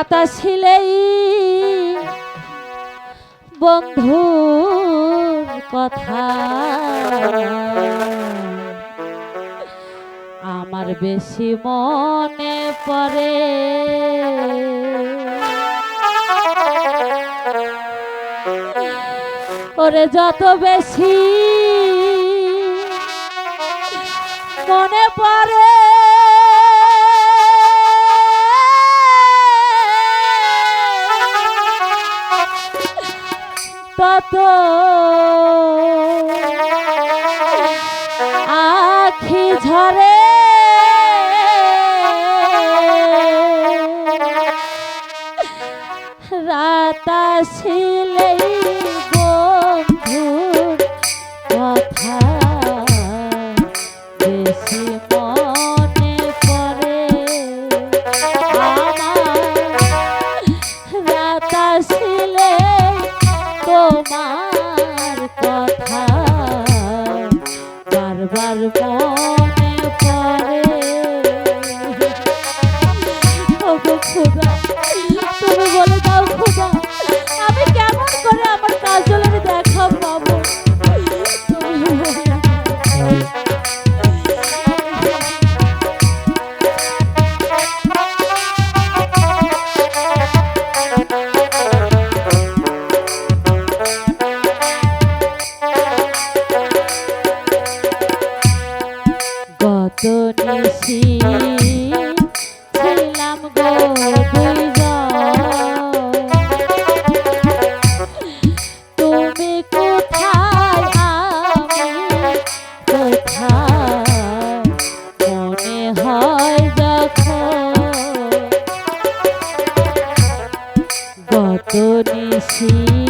দাতা ছিলেই বন্ধুর কথা। আমার বেশি মনে পড়ে। ওরে যত বেশি মনে পড়ে আখি ঝরে। রাতা ছিলেই কত নিশি